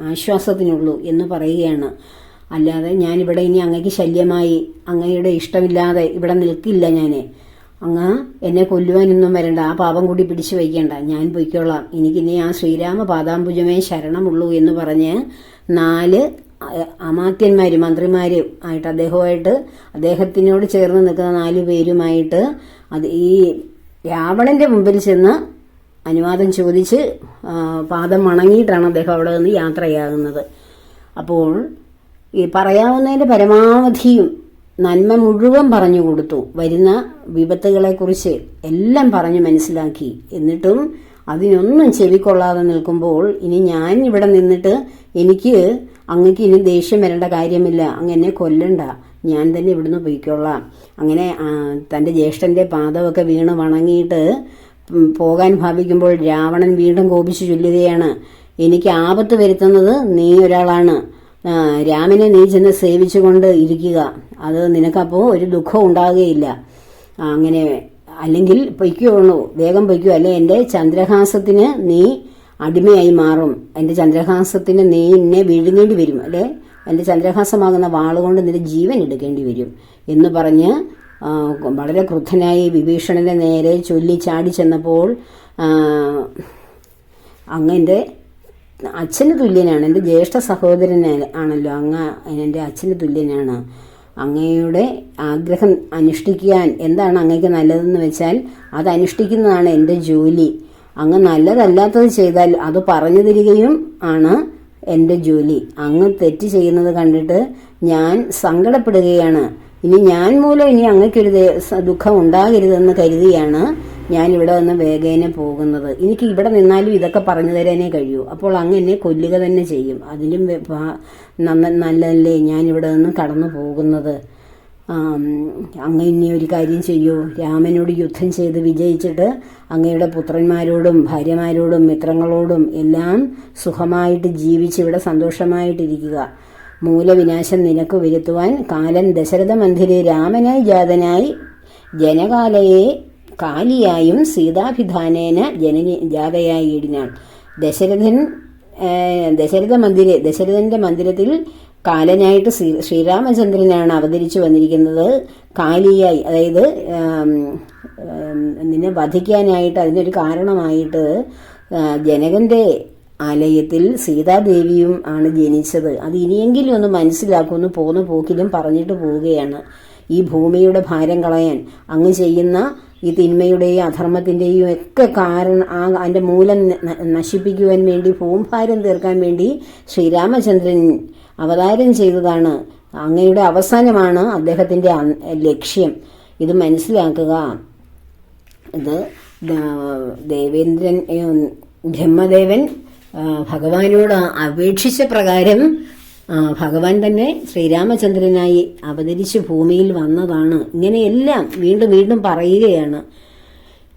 ആശ്വാസത്തിനുള്ളൂ എന്ന് പറയുകയാണ്. അല്ലാതെ ഞാനിവിടെ ഇനി അങ്ങക്ക് ശല്യമായി അങ്ങയുടെ ഇഷ്ടമില്ലാതെ ഇവിടെ നിൽക്കില്ല ഞാൻ അങ്ങ് എന്നെ കൊല്ലുവാനൊന്നും വരണ്ട ആ പാപം കൂടി പിടിച്ചു വയ്ക്കണ്ട. ഞാൻ പൊയ്ക്കോളാം. എനിക്കിനി ആ ശ്രീരാമ പാദാംബുജമേ ശരണമുള്ളൂ എന്ന് പറഞ്ഞ് നാല് അമാത്യന്മാര് മന്ത്രിമാര് ആയിട്ട് അദ്ദേഹവുമായിട്ട് അദ്ദേഹത്തിനോട് ചേർന്ന് നിൽക്കുന്ന നാല് പേരുമായിട്ട് അത് ഈ രാവണന്റെ മുമ്പിൽ ചെന്ന് അനുവാദം ചോദിച്ച് പാദം വണങ്ങിയിട്ടാണ് അദ്ദേഹം അവിടെ നിന്ന് യാത്രയാകുന്നത്. അപ്പോൾ ഈ പറയാവുന്നതിന്റെ പരമാവധിയും നന്മ മുഴുവൻ പറഞ്ഞു കൊടുത്തു. വരുന്ന വിപത്തുകളെക്കുറിച്ച് എല്ലാം പറഞ്ഞു മനസ്സിലാക്കി. എന്നിട്ടും അതിനൊന്നും ചെവിക്കൊള്ളാതെ നിൽക്കുമ്പോൾ ഇനി ഞാൻ ഇവിടെ നിന്നിട്ട് എനിക്ക് അങ്ങക്ക് ഇനി ദേഷ്യം വരേണ്ട കാര്യമില്ല. അങ്ങ് എന്നെ കൊല്ലണ്ട. ഞാൻ തന്നെ ഇവിടുന്ന് പോയിക്കൊള്ളാം. അങ്ങനെ തന്റെ ജ്യേഷ്ഠന്റെ പാദമൊക്കെ വീണ് വണങ്ങിയിട്ട് പോകാൻ ഭാവിക്കുമ്പോൾ രാവണൻ വീണ്ടും കോപിച്ചു ചൊല്ലുകയാണ്. എനിക്ക് ആപത്ത് വരുത്തുന്നത് നീ ഒരാളാണ്. രാമനെ നീ ചെന്ന് സേവിച്ചുകൊണ്ട് ഇരിക്കുക. അത് നിനക്കപ്പോൾ ഒരു ദുഃഖം ഉണ്ടാകുകയില്ല. അങ്ങനെ അല്ലെങ്കിൽ പൊയ്ക്കുള്ളൂ. വേഗം പൊയ്ക്കൂ. അല്ലെ? എന്റെ ചന്ദ്രഹാസത്തിന് നീ അടിമയായി മാറും. എന്റെ ചന്ദ്രഹാസത്തിന് നീ എന്നെ വിഴുങ്ങേണ്ടി വരും. അല്ലെ? എന്റെ ചന്ദ്രഹാസമാകുന്ന വാളുകൊണ്ട് നിന്റെ ജീവൻ എടുക്കേണ്ടി വരും എന്ന് പറഞ്ഞ് വളരെ ക്രുദ്ധനായി വിഭീഷണന്റെ നേരെ ചൊല്ലി ചാടി ചെന്നപ്പോൾ ആ, അങ്ങ് എന്റെ അച്ഛന് തുല്യനാണ്. എന്റെ ജ്യേഷ്ഠ സഹോദരൻ ആണല്ലോ. അങ്ങ എന്റെ അച്ഛന് തുല്യനാണ്. അങ്ങയുടെ ആഗ്രഹം അനുഷ്ഠിക്കാൻ എന്താണ് അങ്ങയ്ക്ക് നല്ലതെന്ന് വെച്ചാൽ അത് അനുഷ്ഠിക്കുന്നതാണ് എന്റെ ജോലി. അങ്ങ് നല്ലതല്ലാത്തത് ചെയ്താൽ അത് പറഞ്ഞു തരികയും ആണ് എന്റെ ജോലി. അങ്ങ് തെറ്റ് ചെയ്യുന്നത് കണ്ടിട്ട് ഞാൻ സങ്കടപ്പെടുകയാണ്. ഇനി ഞാൻ മൂലം ഇനി അങ്ങക്കൊരു ദുഃഖം ഉണ്ടാകരുതെന്ന് കരുതിയാണ് ഞാൻ ഇവിടെ നിന്ന് വേഗേനെ പോകുന്നത്. എനിക്ക് ഇവിടെ നിന്നാലും ഇതൊക്കെ പറഞ്ഞു തരാനേ കഴിയൂ. അപ്പോൾ അങ്ങ് എന്നെ കൊല്ലുക തന്നെ ചെയ്യും. അതിലും നല്ലതല്ലേ ഞാൻ ഇവിടെ നിന്ന് കടന്നു പോകുന്നത്. ആം, അങ്ങ് ഇനി ഒരു കാര്യം ചെയ്യൂ. രാമനോട് യുദ്ധം ചെയ്ത് വിജയിച്ചിട്ട് അങ്ങയുടെ പുത്രന്മാരോടും ഭാര്യമാരോടും മിത്രങ്ങളോടും എല്ലാം സുഖമായിട്ട് ജീവിച്ച് ഇവിടെ സന്തോഷമായിട്ടിരിക്കുക. മൂലവിനാശം നിനക്ക് വരുത്തുവാൻ കാലൻ ദശരഥ മന്ദിരെ രാമനായി ജാതനായി ജനകാലയെ കാലിയായും സീതാഭിധാനേന ജനനി ജാതയായിടിനാൾ. ദശരഥൻ ദശരഥ മന്ദിര ദശരഥന്റെ മന്ദിരത്തിൽ കാലനായിട്ട് ശ്രീ ശ്രീരാമചന്ദ്രനാണ് അവതരിച്ചു വന്നിരിക്കുന്നത്. കാലിയായി അതായത് നിന്നെ വധിക്കാനായിട്ട് അതിനൊരു കാരണമായിട്ട് ജനകന്റെ ആലയത്തിൽ സീതാദേവിയും ആണ് ജനിച്ചത്. അത് ഇനിയെങ്കിലും ഒന്ന് മനസ്സിലാക്കുമെന്ന് പോന്നു പോക്കിലും പറഞ്ഞിട്ട് പോവുകയാണ്. ഈ ഭൂമിയുടെ ഭാരം കളയാൻ അങ്ങ് ചെയ്യുന്ന ഈ തിന്മയുടെയും അധർമ്മത്തിന്റെയും ഒക്കെ കാരണം ആ അതിന്റെ മൂലം നശിപ്പിക്കുവാൻ വേണ്ടി ഭൂഭാരം തീർക്കാൻ വേണ്ടി ശ്രീരാമചന്ദ്രൻ അവതാരം ചെയ്തതാണ്. അങ്ങയുടെ അവസാനമാണ് അദ്ദേഹത്തിന്റെ ലക്ഷ്യം. ഇത് മനസ്സിലാക്കുക. ഇത് ദേവേന്ദ്രൻ ബ്രഹ്മദേവൻ ഭഗവാനോട് അപേക്ഷിച്ച പ്രകാരം ഭഗവാൻ തന്നെ ശ്രീരാമചന്ദ്രനായി അവതരിച്ച് ഭൂമിയിൽ വന്നതാണ്. ഇങ്ങനെയെല്ലാം വീണ്ടും വീണ്ടും പറയുകയാണ്.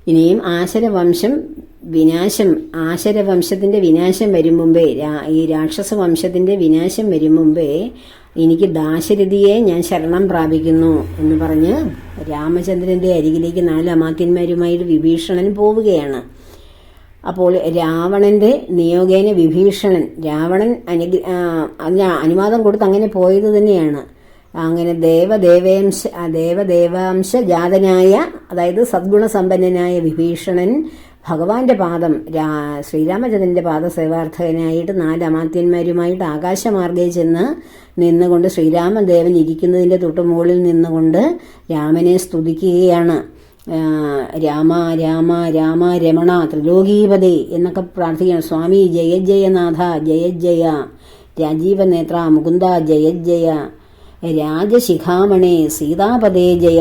ഇനിയും ആശരവംശം വിനാശം ആശരവംശത്തിന്റെ വിനാശം വരും മുമ്പേ ഈ രാക്ഷസ വംശത്തിന്റെ വിനാശം വരും മുമ്പേ എനിക്ക് ദാശരഥിയെ ഞാൻ ശരണം പ്രാപിക്കുന്നു എന്ന് പറഞ്ഞ് രാമചന്ദ്രന്റെ അരികിലേക്ക് നാല് അമാത്യന്മാരുമായിട്ട് വിഭീഷണൻ പോവുകയാണ്. അപ്പോൾ രാവണന്റെ നിയോഗേന വിഭീഷണൻ രാവണൻ അനുഗ്ര അതിന് അനുവാദം കൊടുത്ത് അങ്ങനെ പോയത് തന്നെയാണ്. അങ്ങനെ ദേവദേവേംശ ദേവദേവാംശ ജാതനായ അതായത് സദ്ഗുണസമ്പന്നനായ വിഭീഷണൻ ഭഗവാന്റെ പാദം രാ ശ്രീരാമചന്ദ്രന്റെ പാദസേവാർത്ഥകനായിട്ട് നാല് അമാത്യന്മാരുമായിട്ട് ആകാശമാർഗേ ചെന്ന് നിന്നുകൊണ്ട് ശ്രീരാമദേവൻ ഇരിക്കുന്നതിന്റെ തൊട്ടുമുകളിൽ നിന്നുകൊണ്ട് രാമനെ സ്തുതിക്കുകയാണ്. രാമ രാമ രാമ രമണ ത്രിലോകീപതേ എന്നൊക്കെ പ്രാർത്ഥിക്കണം. സ്വാമി ജയ ജയനാഥ ജയ ജയ. രാജീവ നേത്ര മുകുന്ദ ജയ ജയ. രാജശിഖാമണേ സീതാപതേ ജയ.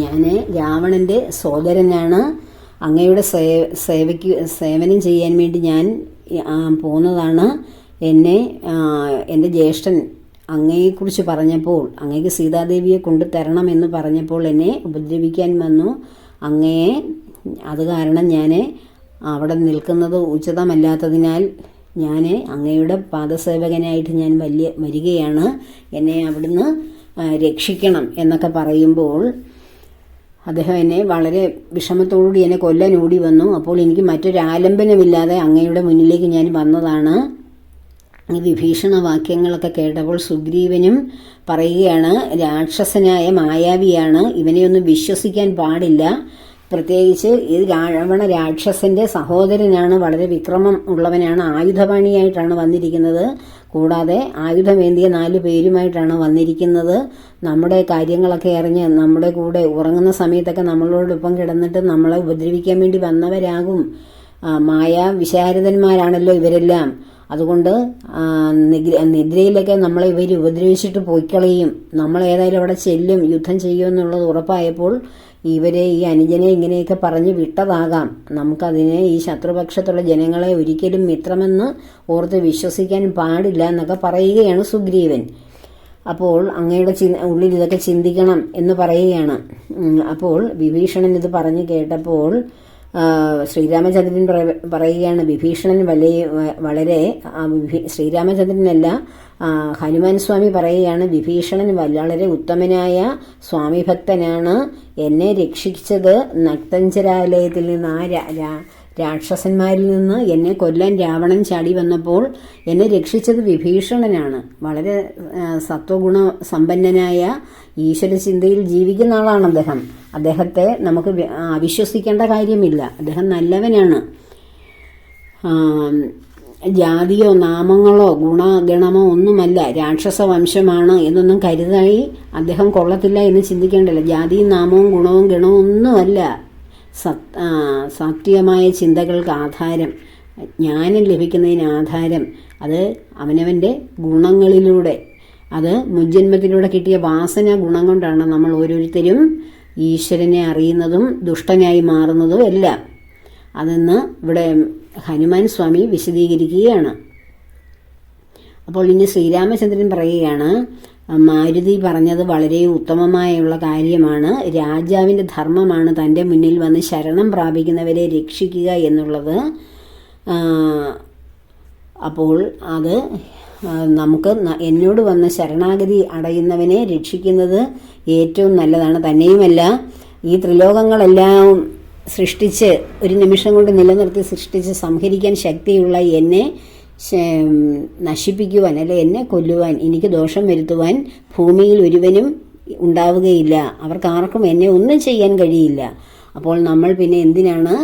ഞാൻ രാവണന്റെ സോദരനാണ് അങ്ങയുടെ സേവ സേവയ്ക്ക് സേവനം ചെയ്യാൻ വേണ്ടി ഞാൻ പോകുന്നതാണ് എന്നെ എന്റെ ജ്യേഷ്ഠൻ അങ്ങയെക്കുറിച്ച് പറഞ്ഞപ്പോൾ അങ്ങയ്ക്ക് സീതാദേവിയെ കൊണ്ടു തരണം എന്ന് പറഞ്ഞപ്പോൾ എന്നെ ഉപദ്രവിക്കാൻ വന്നു. അങ്ങയെ അത് കാരണം ഞാൻ അവിടെ നിൽക്കുന്നത് ഉചിതമല്ലാത്തതിനാൽ ഞാൻ അങ്ങയുടെ പാദസേവകനായിട്ട് ഞാൻ വലിയ വരികയാണ്. എന്നെ അവിടുന്ന് രക്ഷിക്കണം എന്നൊക്കെ പറയുമ്പോൾ അദ്ദേഹം എന്നെ വളരെ വിഷമത്തോടുകൂടി എന്നെ കൊല്ലാൻ ഓടി വന്നു. അപ്പോൾ എനിക്ക് മറ്റൊരു ആലംബനമില്ലാതെ അങ്ങയുടെ മുന്നിലേക്ക് ഞാൻ വന്നതാണ്. വിഭീഷണ വാക്യങ്ങളൊക്കെ കേട്ടപ്പോൾ സുഗ്രീവനും പറയുകയാണ് രാക്ഷസനായ മായാവിയാണ് ഇവനെയൊന്നും വിശ്വസിക്കാൻ പാടില്ല. പ്രത്യേകിച്ച് ഇത് രാവണ രാക്ഷസന്റെ സഹോദരനാണ് വളരെ വിക്രമം ഉള്ളവനാണ് ആയുധപാണിയായിട്ടാണ് വന്നിരിക്കുന്നത്. കൂടാതെ ആയുധമേന്തിയ നാല് പേരുമായിട്ടാണ് വന്നിരിക്കുന്നത്. നമ്മുടെ കാര്യങ്ങളൊക്കെ അറിഞ്ഞ് നമ്മുടെ കൂടെ ഉറങ്ങുന്ന സമയത്തൊക്കെ നമ്മളോടൊപ്പം കിടന്നിട്ട് നമ്മളെ ഉപദ്രവിക്കാൻ വേണ്ടി വന്നവരാകും. മായാ വിശാരദന്മാരാണല്ലോ ഇവരെല്ലാം. അതുകൊണ്ട് നിദ്രയിലൊക്കെ നമ്മളെ ഇവർ ഉപദ്രവിച്ചിട്ട് പോയിക്കളയും. നമ്മൾ ഏതായാലും അവിടെ ചെല്ലും യുദ്ധം ചെയ്യുമെന്നുള്ളത് ഉറപ്പായപ്പോൾ ഇവരെ ഈ അനുജനെ ഇങ്ങനെയൊക്കെ പറഞ്ഞ് വിട്ടതാകാം. നമുക്കതിനെ ഈ ശത്രുപക്ഷത്തുള്ള ജനങ്ങളെ ഒരിക്കലും മിത്രമെന്ന് ഓർത്ത് വിശ്വസിക്കാൻ പാടില്ല എന്നൊക്കെ പറയുകയാണ് സുഗ്രീവൻ. അപ്പോൾ അങ്ങയുടെ ചി ഉള്ളിൽ ഇതൊക്കെ ചിന്തിക്കണം എന്ന് പറയുകയാണ്. അപ്പോൾ വിഭീഷണൻ ഇത് പറഞ്ഞു കേട്ടപ്പോൾ ശ്രീരാമചന്ദ്രൻ പറ- പറയുകയാണ് വിഭീഷണൻ വലിയ വളരെ ശ്രീരാമചന്ദ്രനല്ല ഹനുമാൻ സ്വാമി പറയുകയാണ് വിഭീഷണൻ വളരെ ഉത്തമനായ സ്വാമി ഭക്തനാണ്. എന്നെ രക്ഷിച്ചത് നക്തഞ്ചരാലയത്തിൽ നിന്ന് ആ രാക്ഷസന്മാരിൽ നിന്ന് എന്നെ കൊല്ലാൻ രാവണൻ ചാടി വന്നപ്പോൾ എന്നെ രക്ഷിച്ചത് വിഭീഷണനാണ്. വളരെ സത്വഗുണ സമ്പന്നനായ ഈശ്വര ചിന്തയിൽ ജീവിക്കുന്ന ആളാണ് അദ്ദേഹം. അദ്ദേഹത്തെ നമുക്ക് അവിശ്വസിക്കേണ്ട കാര്യമില്ല. അദ്ദേഹം നല്ലവനാണ്. ജാതിയോ നാമങ്ങളോ ഗുണഗണമോ ഒന്നുമല്ല. രാക്ഷസ വംശമാണ് എന്നൊന്നും കരുതായി അദ്ദേഹം കൊള്ളത്തില്ല എന്ന് ചിന്തിക്കേണ്ടല്ല ജാതിയും നാമവും ഗുണവും ഗണവും ഒന്നുമല്ല. സാത്വികമായ ചിന്തകൾക്ക് ആധാരം ജ്ഞാനം ലഭിക്കുന്നതിന് ആധാരം അത് അവനവന്റെ ഗുണങ്ങളിലൂടെ അത് മുൻജന്മത്തിലൂടെ കിട്ടിയ വാസന ഗുണം കൊണ്ടാണ് നമ്മൾ ഓരോരുത്തരും ഈശ്വരനെ അറിയുന്നതും ദുഷ്ടനായി മാറുന്നതും എല്ലാം. അതെന്ന് ഇവിടെ ഹനുമാൻ സ്വാമി വിശദീകരിക്കുകയാണ്. അപ്പോൾ ഇനി ശ്രീരാമചന്ദ്രൻ പറയുകയാണ് മാരുതി പറഞ്ഞത് വളരെ ഉത്തമമായുള്ള കാര്യമാണ്. രാജാവിന്റെ ധർമ്മമാണ് തന്റെ മുന്നിൽ വന്ന് ശരണം പ്രാപിക്കുന്നവരെ രക്ഷിക്കുക എന്നുള്ളത്. അപ്പോൾ അത് നമുക്ക് എന്നോട് വന്ന് ശരണാഗതി അടയുന്നവനെ രക്ഷിക്കുന്നത് ഏറ്റവും നല്ലതാണ്. തന്നെയുമല്ല ഈ ത്രിലോകങ്ങളെല്ലാം സൃഷ്ടിച്ച് ഒരു നിമിഷം കൊണ്ട് നിലനിർത്തി സൃഷ്ടിച്ച് സംഹരിക്കാൻ ശക്തിയുള്ള എന്നെ നശിപ്പിക്കുവാൻ അല്ലെ എന്നെ കൊല്ലുവാൻ എനിക്ക് ദോഷം വരുത്തുവാൻ ഭൂമിയിൽ ഒരുവനും ഉണ്ടാവുകയില്ല. അവർക്ക് ആർക്കും എന്നെ ഒന്നും ചെയ്യാൻ കഴിയില്ല. അപ്പോൾ നമ്മൾ പിന്നെ എന്തിനാണ്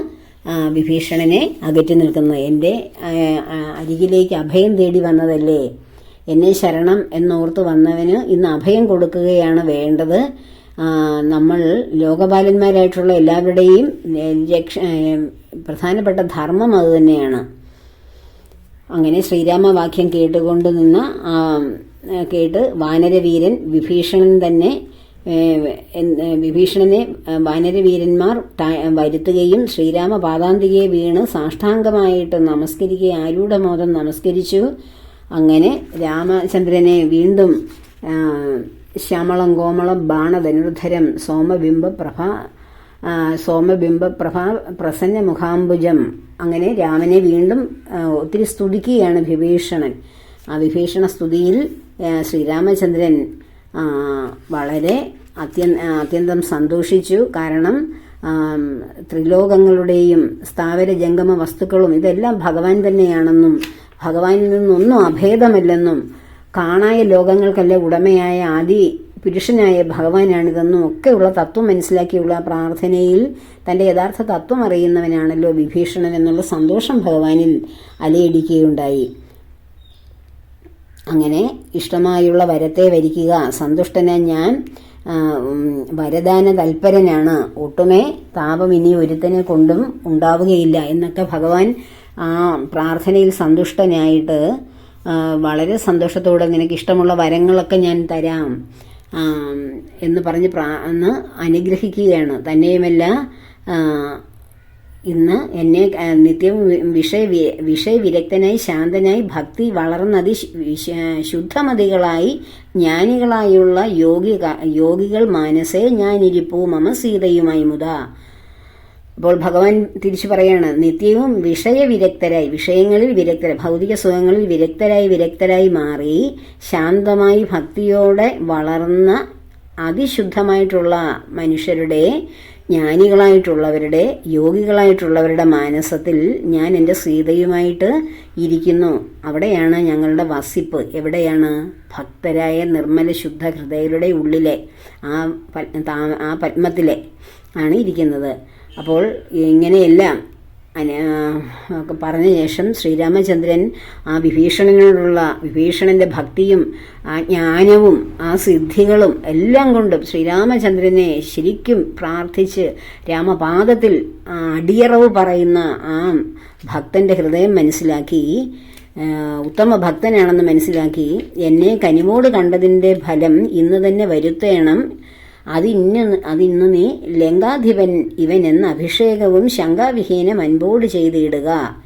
വിഭീഷണനെ അകറ്റി നിൽക്കുന്നത്? എന്റെ അരികിലേക്ക് അഭയം തേടി വന്നതല്ലേ? എന്നെ ശരണം എന്നോർത്ത് വന്നവന് ഇന്ന് അഭയം കൊടുക്കുകയാണ് വേണ്ടത്. നമ്മൾ ലോകപാലന്മാരായിട്ടുള്ള എല്ലാവരുടെയും രക്ഷ പ്രധാനപ്പെട്ട ധർമ്മം അതുതന്നെയാണ് അങ്ങനെ ശ്രീരാമവാക്യം കേട്ടുകൊണ്ട് നിന്ന കേട്ട് വാനരവീരൻ വിഭീഷണൻ തന്നെ വിഭീഷണനെ വാനരവീരന്മാർ വരുത്തുകയും ശ്രീരാമ പാതാന്തികയെ വീണ് സാഷ്ടാംഗമായിട്ട് നമസ്കരിക്കുകയും ആരൂഢമോദം നമസ്കരിച്ചു. അങ്ങനെ രാമചന്ദ്രനെ വീണ്ടും ശ്യാമളം കോമളം ബാണധനുർധരം സോമബിംബ പ്രഭ ആ, സോമബിംബപ്രഭ പ്രസന്ന മുഖാംബുജം. അങ്ങനെ രാമനെ വീണ്ടും ഒത്തിരി സ്തുതിക്കുകയാണ് വിഭീഷണൻ. ആ വിഭീഷണ സ്തുതിയിൽ ശ്രീരാമചന്ദ്രൻ വളരെ അത്യൻ അത്യന്തം സന്തോഷിച്ചു. കാരണം ത്രിലോകങ്ങളുടെയും സ്ഥാവര ജംഗമ വസ്തുക്കളും ഇതെല്ലാം ഭഗവാൻ തന്നെയാണെന്നും ഭഗവാനിൽ നിന്നൊന്നും അഭേദമല്ലെന്നും കാണായ ലോകങ്ങൾക്കല്ല ഉടമയായ ആദി പുരുഷനായ ഭഗവാനാണിതെന്നും ഒക്കെയുള്ള തത്വം മനസ്സിലാക്കിയുള്ള പ്രാർത്ഥനയിൽ തന്റെ യഥാർത്ഥ തത്വം അറിയുന്നവനാണല്ലോ വിഭീഷണൻ എന്നുള്ള സന്തോഷം ഭഗവാനിൽ അലയിടിക്കുകയുണ്ടായി. അങ്ങനെ ഇഷ്ടമായുള്ള വരത്തെ വരിക്കുക. സന്തുഷ്ടന ഞാൻ വരദാന തൽപരനാണ്. ഒട്ടുമേ താപം ഇനി ഒരുത്തനെ കൊണ്ടും ഉണ്ടാവുകയില്ല എന്നൊക്കെ ഭഗവാൻ ആ പ്രാർത്ഥനയിൽ സന്തുഷ്ടനായിട്ട് വളരെ സന്തോഷത്തോടെ നിനക്ക് ഇഷ്ടമുള്ള വരങ്ങളൊക്കെ ഞാൻ തരാം. എന്ന് പറഞ്ഞ് എന്ന് അനുഗ്രഹിക്കുകയാണ്. തന്നെയുമല്ല ഇന്ന് എന്നെ നിത്യം വിഷയ വിഷയവിരക്തനായി ശാന്തനായി ഭക്തി വളർന്നതി ശുദ്ധമതികളായി ജ്ഞാനികളായുള്ള യോഗി യോഗികൾ മാനസേ ഞാനിരിപ്പൂ മമ സീതയുമായി മുത. അപ്പോൾ ഭഗവാൻ തിരിച്ചു പറയാണ് നിത്യവും വിഷയവിരക്തരായി വിഷയങ്ങളിൽ വിരക്തര ഭൗതിക സുഖങ്ങളിൽ വിരക്തരായി വിരക്തരായി മാറി ശാന്തമായി ഭക്തിയോടെ വളർന്ന അതിശുദ്ധമായിട്ടുള്ള മനുഷ്യരുടെ ജ്ഞാനികളായിട്ടുള്ളവരുടെ യോഗികളായിട്ടുള്ളവരുടെ മാനസത്തിൽ ഞാൻ എന്റെ സീതയുമായിട്ട് ഇരിക്കുന്നു. അവിടെയാണ് ഞങ്ങളുടെ വസിപ്പ്. എവിടെയാണ്? ഭക്തരായ നിർമ്മല ശുദ്ധ ഹൃദയരുടെ ഉള്ളിലെ ആ ആ പത്മത്തിലെ ആണ് ഇരിക്കുന്നത്. അപ്പോൾ ഇങ്ങനെയെല്ലാം പറഞ്ഞ ശേഷം ശ്രീരാമചന്ദ്രൻ ആ വിഭീഷണനോടുള്ള വിഭീഷണന്റെ ഭക്തിയും ആ ജ്ഞാനവും ആ സിദ്ധികളും എല്ലാം കൊണ്ടും ശ്രീരാമചന്ദ്രനെ ശരിക്കും പ്രാർത്ഥിച്ച് രാമപാദത്തിൽ അടിയറവ് പറയുന്ന ആ ഭക്തന്റെ ഹൃദയം മനസ്സിലാക്കി ഉത്തമ ഭക്തനാണെന്ന് മനസ്സിലാക്കി എന്നെ കനിമോട് കണ്ടതിന്റെ ഫലം ഇന്ന് തന്നെ വരുത്തേണം. അതിന്ന് അതിന്ന് നീ ലങ്കാധിപൻ ഇവൻ എന്ന അഭിഷേകവും ശങ്കാവിഹീനം അൻപോട് ചെയ്തിടുക.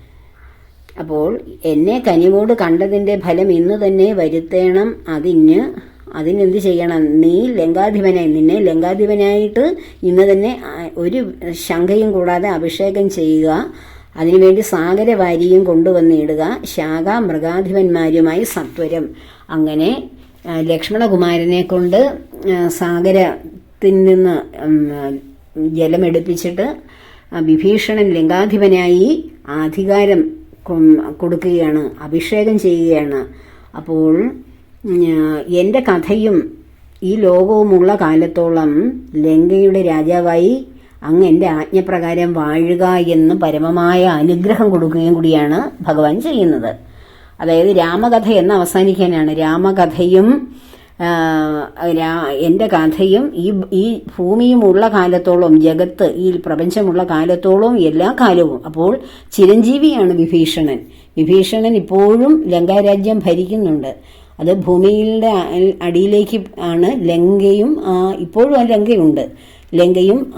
അപ്പോൾ എന്നെ കനിവോട് കണ്ടതിന്റെ ഫലം ഇന്ന് തന്നെ വരുത്തേണം. അതിന് അതിനെന്ത് ചെയ്യണം? നീ ലങ്കാധിപനായി നിന്നെ ലങ്കാധിപനായിട്ട് ഇന്ന് തന്നെ ഒരു ശങ്കയും കൂടാതെ അഭിഷേകം ചെയ്യുക. അതിനുവേണ്ടി സാഗരവാരിയും കൊണ്ടുവന്നിടുക. ശാഖ മൃഗാധിപന്മാരുമായി സത്വരം. അങ്ങനെ ലക്ഷ്മണകുമാരനെ കൊണ്ട് ആ, സാഗരത്തിൽ നിന്ന് ജലമെടുപ്പിച്ചിട്ട് വിഭീഷണൻ ലിംഗാധിപനായി അധികാരം കൊടുക്കുകയാണ് അഭിഷേകം ചെയ്യുകയാണ്. അപ്പോൾ എന്റെ കഥയും ഈ ലോകവുമുള്ള കാലത്തോളം ലങ്കയുടെ രാജാവായി അങ്ങ് എന്റെ ആജ്ഞപ്രകാരം വാഴുക എന്ന് പരമമായ അനുഗ്രഹം കൊടുക്കുകയും കൂടിയാണ് ഭഗവാൻ ചെയ്യുന്നത്. അതായത് രാമകഥ എന്ന് അവസാനിക്കാനാണ്. രാമകഥയും എന്റെ കഥയും ഈ ഈ ഭൂമിയുമുള്ള കാലത്തോളം ജഗത്ത് ഈ പ്രപഞ്ചമുള്ള കാലത്തോളം എല്ലാ കാലവും. അപ്പോൾ ചിരഞ്ജീവിയാണ് വിഭീഷണൻ. വിഭീഷണൻ ഇപ്പോഴും ലങ്കാരാജ്യം ഭരിക്കുന്നുണ്ട്. അത് ഭൂമിയുടെ അടിയിലേക്ക് ആണ് ലങ്കയും ഇപ്പോഴും ആ ലങ്കയുണ്ട്. ലങ്കയും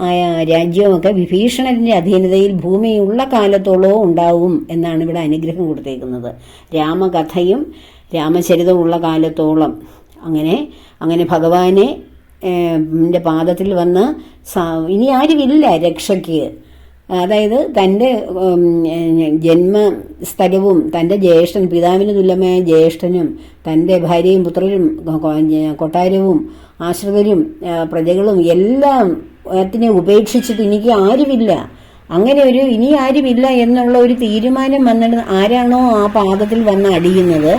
രാജ്യവുമൊക്കെ വിഭീഷണന്റെ അധീനതയിൽ ഭൂമിയുള്ള കാലത്തോളവും ഉണ്ടാവും എന്നാണ് ഇവിടെ അനുഗ്രഹം കൊടുത്തേക്കുന്നത്. രാമകഥയും രാമചരിതമുള്ള കാലത്തോളം. അങ്ങനെ അങ്ങനെ ഭഗവാനെ എന്റെ പാദത്തിൽ വന്ന് ഇനി ആരുമില്ല രക്ഷയ്ക്ക്. അതായത് തന്റെ ജന്മസ്ഥലവും തന്റെ ജ്യേഷ്ഠൻ പിതാവിന് തുല്യമായ ജ്യേഷ്ഠനും തന്റെ ഭാര്യയും പുത്രരും കൊട്ടാരവും ആശ്രിതരും പ്രജകളും എല്ലാം അതിനെ ഉപേക്ഷിച്ചിട്ട് എനിക്ക് ആരുമില്ല. അങ്ങനെ ഒരു ഇനി ആരുമില്ല എന്നുള്ള ഒരു തീരുമാനം വന്നിട്ട് ആരാണോ ആ പാദത്തിൽ വന്ന് അടിയുന്നത്?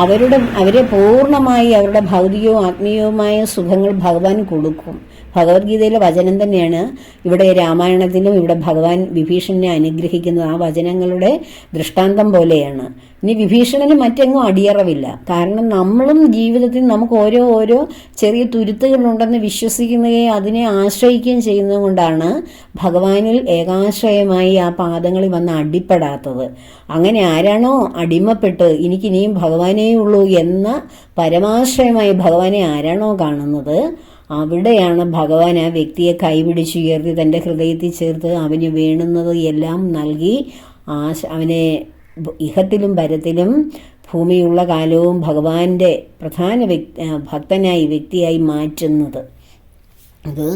അവരുടെ അവരെ പൂർണമായി അവരുടെ ഭൗതികവും ആത്മീയവുമായ സുഖങ്ങൾ ഭഗവാൻ കൊടുക്കും. ഭഗവത്ഗീതയിലെ വചനം തന്നെയാണ് ഇവിടെ രാമായണത്തിലും ഇവിടെ ഭഗവാൻ വിഭീഷണനെ അനുഗ്രഹിക്കുന്നത്. ആ വചനങ്ങളുടെ ദൃഷ്ടാന്തം പോലെയാണ്. ഇനി വിഭീഷണന് മറ്റെങ്ങും അടിയറവില്ല. കാരണം നമ്മളും ജീവിതത്തിൽ നമുക്ക് ഓരോ ഓരോ ചെറിയ തുരുത്തുകളുണ്ടെന്ന് വിശ്വസിക്കുകയും അതിനെ ആശ്രയിക്കുകയും ചെയ്യുന്നത് കൊണ്ടാണ് ഭഗവാനിൽ ഏകാശ്രയമായി ആ പാദങ്ങളിൽ വന്ന് അടിപ്പെടാത്തത്. അങ്ങനെ ആരാണോ അടിമപ്പെട്ട് എനിക്കിനിയും ഭഗവാനേ ഉള്ളൂ എന്ന പരമാശ്രയമായി ഭഗവാനെ ആരാണോ കാണുന്നത് അവിടെയാണ് ഭഗവാൻ ആ വ്യക്തിയെ കൈപിടിച്ചുയർത്തി തന്റെ ഹൃദയത്തിൽ ചേർത്ത് അവന് വേണുന്നത് എല്ലാം നൽകി ആശ അവനെ ഇഹത്തിലും പരത്തിലും ഭൂമിയുള്ള കാലവും ഭഗവാന്റെ പ്രധാന വ്യക്തി ഭക്തനായി വ്യക്തിയായി മാറ്റുന്നത്. അത്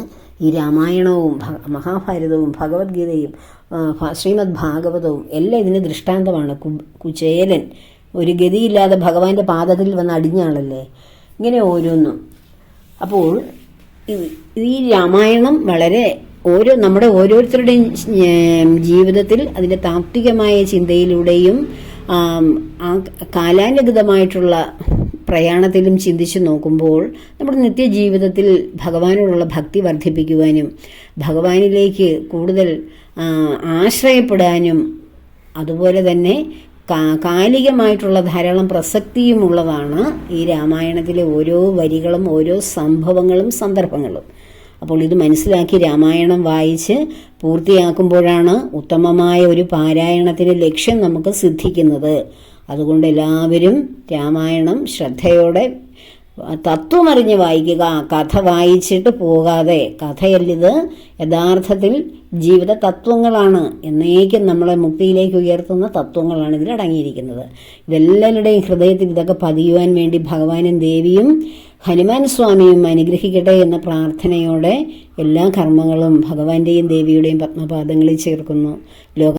ഈ രാമായണവും മഹാഭാരതവും ഭഗവത്ഗീതയും ശ്രീമദ് ഭാഗവതവും എല്ലാം ഇതിന് ദൃഷ്ടാന്തമാണ്. കുചേലൻ ഒരു ഗതിയില്ലാതെ ഭഗവാന്റെ പാദത്തിൽ വന്ന് അടിഞ്ഞാളല്ലേ ഇങ്ങനെ ഓരോന്നും. അപ്പോൾ ഈ- രാമായണം വളരെ ഓരോ നമ്മുടെ ഓരോരുത്തരുടെയും ജീവിതത്തിൽ അതിന്റെ താത്വികമായ ചിന്തയിലൂടെയും ആം, കാലാനുഗതമായിട്ടുള്ള പ്രയാണത്തിലും ചിന്തിച്ചു നോക്കുമ്പോൾ നമ്മുടെ നിത്യജീവിതത്തിൽ ഭഗവാനോടുള്ള ഭക്തി വർദ്ധിപ്പിക്കുവാനും ഭഗവാനിലേക്ക് കൂടുതൽ ആശ്രയപ്പെടാനും അതുപോലെ തന്നെ കാലികമായിട്ടുള്ള ധാരാളം പ്രസക്തിയുമുള്ളതാണ് ഈ രാമായണത്തിലെ ഓരോ വരികളും ഓരോ സംഭവങ്ങളും സന്ദർഭങ്ങളും. അപ്പോൾ ഇത് മനസ്സിലാക്കി രാമായണം വായിച്ച് പൂർത്തിയാക്കുമ്പോഴാണ് ഉത്തമമായ ഒരു പാരായണത്തിന്റെ ലക്ഷ്യം നമുക്ക് സിദ്ധിക്കുന്നത്. അതുകൊണ്ട് എല്ലാവരും രാമായണം ശ്രദ്ധയോടെ തത്വമറിഞ്ഞ് വായിക്കുക കഥ വായിച്ചിട്ട് പോകാതെ കഥയല്ലിത് യഥാർത്ഥത്തിൽ ജീവിത തത്വങ്ങളാണ് എന്നേക്കും നമ്മളെ മുക്തിയിലേക്ക് ഉയർത്തുന്ന തത്വങ്ങളാണ് ഇതിൽ അടങ്ങിയിരിക്കുന്നത്. ഇതെല്ലാവരുടെയും ഹൃദയത്തിൽ ഇതൊക്കെ പതിയുവാൻ വേണ്ടി ഭഗവാനും ദേവിയും ഹനുമാൻ സ്വാമിയും അനുഗ്രഹിക്കട്ടെ എന്ന പ്രാർത്ഥനയോടെ എല്ലാ കർമ്മങ്ങളും ഭഗവാന്റെയും ദേവിയുടെയും പത്മപാദങ്ങളിൽ ചേർക്കുന്നു. ലോക